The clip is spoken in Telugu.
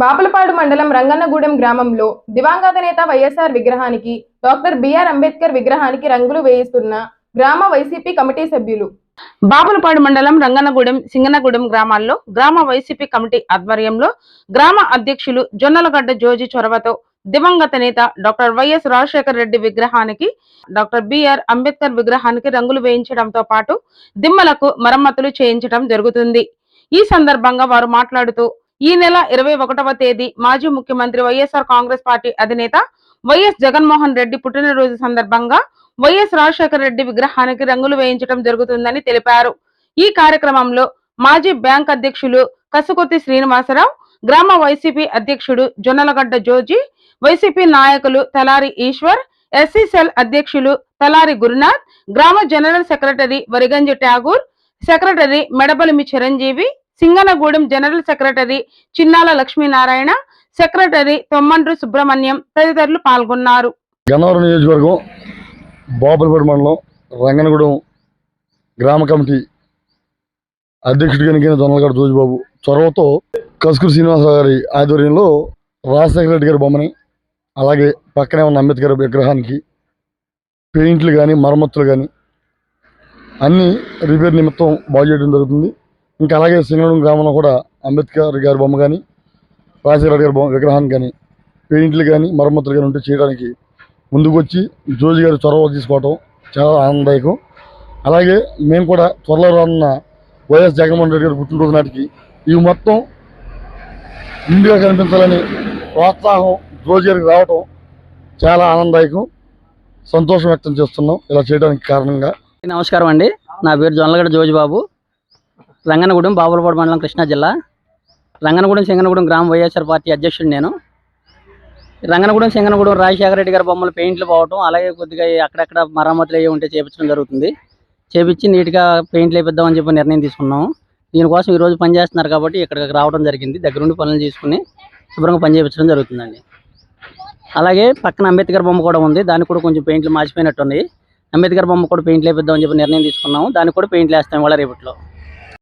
బాపులపాడు మండలం రంగన్నగూడెం గ్రామంలో దివంగత నేత వైఎస్ఆర్ విగ్రహానికి డాక్టర్ బిఆర్ అంబేద్కర్ విగ్రహానికి రంగులు వేయిస్తున్న గ్రామ వైసీపీ కమిటీ సభ్యులు. బాపులపాడు మండలం రంగన్నగూడెం సింగనగూడెం గ్రామాల్లో గ్రామ వైసీపీ కమిటీ ఆధ్వర్యంలో గ్రామ అధ్యక్షులు జొన్నలగడ్డ జోజి చొరవతో దివంగత నేత డాక్టర్ వైఎస్ రాజశేఖర రెడ్డి విగ్రహానికి డాక్టర్ బిఆర్ అంబేద్కర్ విగ్రహానికి రంగులు వేయించడంతో పాటు దిమ్మలకు మరమ్మతులు చేయించడం జరుగుతుంది. ఈ సందర్భంగా వారు మాట్లాడుతూ ఈ నెల ఇరవై ఒకటవ తేదీ మాజీ ముఖ్యమంత్రి వైఎస్ఆర్ కాంగ్రెస్ పార్టీ అధినేత వైఎస్ జగన్మోహన్ రెడ్డి పుట్టినరోజు సందర్భంగా వైఎస్ రాజశేఖర రెడ్డి విగ్రహానికి రంగులు వేయించడం జరుగుతుందని తెలిపారు. ఈ కార్యక్రమంలో మాజీ బ్యాంక్ అధ్యక్షులు కసుకొత్తి శ్రీనివాసరావు గ్రామ వైసీపీ అధ్యక్షుడు జొన్నలగడ్డ జోజి వైసీపీ నాయకులు తలారి ఈశ్వర్ ఎస్సీ సెల్ అధ్యక్షులు తలారి గురునాథ్ గ్రామ general secretary Variganji Tagore secretary Medabalimi Chiranjeevi Singanagudem general secretary Chinnala Lakshminarayana secretary Tommandru Subrahmanyam తదితరులు పాల్గొన్నారు. గన్నవరం నియోజకవర్గం బాపులపేట మండలం రంగనగూడెం గ్రామ కమిటీ అధ్యక్షుడిగా ఎన్నికైన దొన్నలగడ జోజిబాబు చొరవతో కసుకూరు శ్రీనివాసరావు గారి ఆధ్వర్యంలో రాజశేఖర రెడ్డి గారి బొమ్మని అలాగే పక్కనే ఉన్న అంబేద్కర్ విగ్రహానికి పెయింట్లు కానీ మరమ్మతులు కానీ అన్నీ రిపేర్ నిమిత్తం బాగు చేయడం జరుగుతుంది. ఇంకా అలాగే సింగళం గ్రామంలో కూడా అంబేద్కర్ గారి బొమ్మ కానీ రాజశేఖర రెడ్డి గారి బొమ్మ విగ్రహాన్ని కానీ పెయింట్లు కానీ మరమ్మతులు కానీ ఉంటే చేయడానికి ముందుకు వచ్చి జోజి గారు చొరవ తీసుకోవటం చాలా ఆనందదాయకం. అలాగే మేము కూడా త్వరలో రానున్న వైఎస్ జగన్మోహన్ రెడ్డి గారి పుట్టినరోజు నాటికి ఇవి మొత్తం ఇండిగా కనిపించాలని ప్రోత్సాహం జోజి గారికి రావటం చాలా ఆనందదాయకం. సంతోషం వ్యక్తం చేస్తున్నాం. ఇలా చేయడానికి కారణంగా. నమస్కారం అండి. నా పేరు జొన్నలగడ జోజిబాబు. రంగనగూడెం బాబులపాడు మండలం కృష్ణా జిల్లా. రంగనగూడెం సింగనగూడెం గ్రామ వైఎస్ఆర్ పార్టీ అధ్యక్షుడు నేను. రంగనగూడెం సింగనగూడెం రాజశేఖర రెడ్డి గారి బొమ్మలు పెయింట్లు పోవటం అలాగే కొద్దిగా అక్కడక్కడ మరమ్మతులు అయ్యి ఉంటే చేపించడం జరుగుతుంది. చేపించి నీట్గా పెయింట్లు వేపిద్దామని చెప్పి నిర్ణయం తీసుకున్నాము. దీనికోసం ఈరోజు పని చేస్తున్నారు కాబట్టి ఇక్కడికి రావడం జరిగింది. దగ్గరుండి పనులు చేసుకుని శుభ్రంగా పని చేయించడం జరుగుతుందండి. అలాగే పక్కన అంబేద్కర్ బొమ్మ కూడా ఉంది. దానికి కూడా కొంచెం పెయింట్లు మార్చిపోయినట్టు ఉన్నాయి అంబేద్కర్ బొమ్మ కూడా పెయింట్లు వేపిద్దామని చెప్పి నిర్ణయం తీసుకున్నాము. దానికి కూడా పెయింట్లు వేస్తాం ఇవాళ రేపట్లో.